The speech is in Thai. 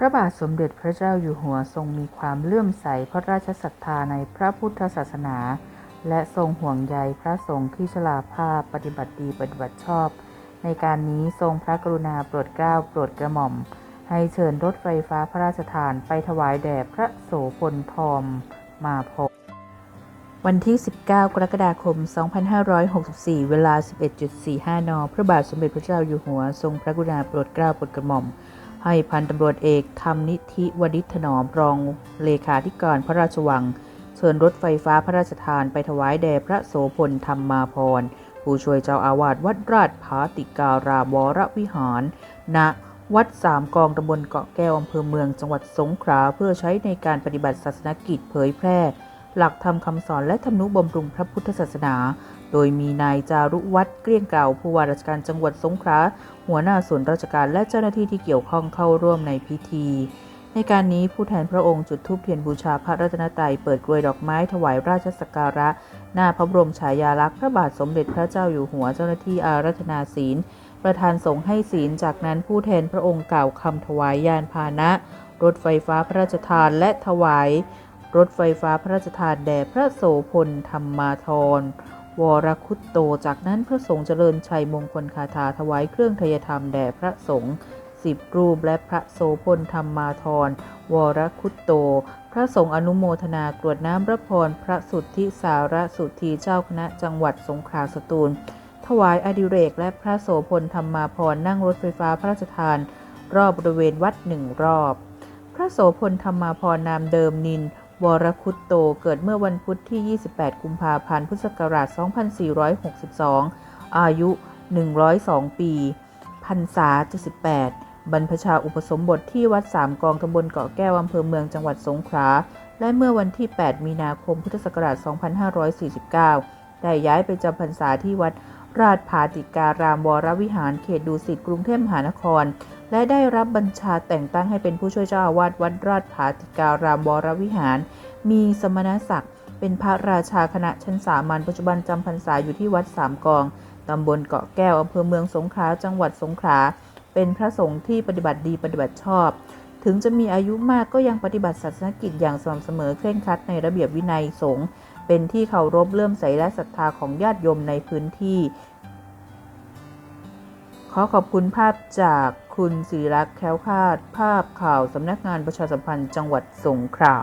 พระบาทสมเด็จพระเจ้าอยู่หัวทรงมีความเลื่อมใสพระราชศรัทธาในพระพุทธศาสนา และทรงห่วงใยพระสงฆ์ที่ชราภาพปฏิบัติดีปฏิบัติชอบ ในการนี้ทรงพระกรุณาโปรดเกล้าโปรดกระหม่อม ให้เชิญรถไฟฟ้าพระราชทานไปถวายแด่พระโสพลทอมมาพบวันที่ 19 กรกฎาคม 2564 เวลา 11.45 น พระบาทสมเด็จพระเจ้าอยู่หัว ทรงพระกรุณาโปรดเกล้าโปรดกระหม่อม ให้พันตำรวจเอกธรรมนิธิวดิถนอมรองเลขาธิการพระราชวัง เชิญรถไฟฟ้าพระราชทานไปถวายแด่พระโสพลธรรมาพรผู้ช่วยเจ้าอาวาสวัดราชภาติการามวรวิหาร ณวัดสามกองตำบลเกาะแก้วอำเภอเมืองจังหวัดสงขลาเพื่อใช้ในการปฏิบัติศาสนกิจเผยแพร่ หลักธรรมคำสอนและธรรมนุบำรุงพระพุทธศาสนา โดยมีนายจารุวัฒน์เกลี้ยงเก่าผู้ว่าราชการจังหวัดสงขลาหัวหน้าส่วนราชการและเจ้าหน้าที่ที่เกี่ยวข้องเข้าร่วมในพิธี ในการนี้ผู้แทนพระองค์จุดธูปเทียนบูชาพระรัตนตรัยเปิดกลวยดอกไม้ถวายราชสักการะ หน้าพระบรมฉายาลักษณ์พระบาทสมเด็จพระเจ้าอยู่หัวเจ้าหน้าที่อารัธนาศีล ประธานสงฆ์ให้ศีลจากนั้นผู้แทนพระองค์กล่าวคำถวายยานพาหนะรถไฟฟ้าพระราชทานและถวาย รถไฟฟ้าพระราชทานแด่พระโสพลธรรมาธรวรคุตโต จากนั้นพระสงฆ์เจริญชัยมงคลคาถาถวายเครื่องทยธรรมแด่พระสงฆ์สิบรูปและพระโสพลธรรมาธรวรคุตโต พระสงฆ์อนุโมทนากรวดน้ำพระพรพระสุทธิสารสุทธีเจ้าคณะจังหวัดสงขลาสตูล ถวายอดิเรกและพระโสพลธรรมาพรนั่งรถไฟฟ้าพระราชทาน รอบบริเวณวัดหนึ่งรอบ พระโสพลธรรมาพรนามเดิมนิน วรคุตโตเกิดเมื่อวันพุธที่ 28 กุมภาพันธ์ พุทธศักราช 2462 อายุ 102 ปีพรรษา 78 บรรพชาอุปสมบทที่วัดสามกองตำบลเกาะแก้วอำเภอเมืองจังหวัดสงขลา และเมื่อวันที่ 8 มีนาคม พุทธศักราช 2549 ได้ย้ายไปจำพรรษาที่วัดราชภาติการามวรวิหารเขตดุสิตกรุงเทพมหานคร และได้รับบัญชาแต่งตั้งให้เป็นผู้ช่วยเจ้าอาวาสวัดราชภาติการามวรวิหาร มีสมณศักดิ์เป็นพระราชาคณะชั้นสามัญปัจจุบันจำพรรษาอยู่ที่วัดสามกอง ตำบลเกาะแก้วอำเภอเมืองสงขลาจังหวัดสงขลา เป็นพระสงฆ์ที่ปฏิบัติดีปฏิบัติชอบ ถึงจะมีอายุมากก็ยังปฏิบัติศาสนกิจอย่างสม่ำเสมอเคร่งครัดในระเบียบวินัยสงฆ์เป็นที่เคารพเลื่อมใสและศรัทธาของญาติโยมในพื้นที่ ขอขอบคุณภาพจากคุณศิริรักษ์แคล้วคลาด ภาพข่าวสำนักงานประชาสัมพันธ์จังหวัดสงขลา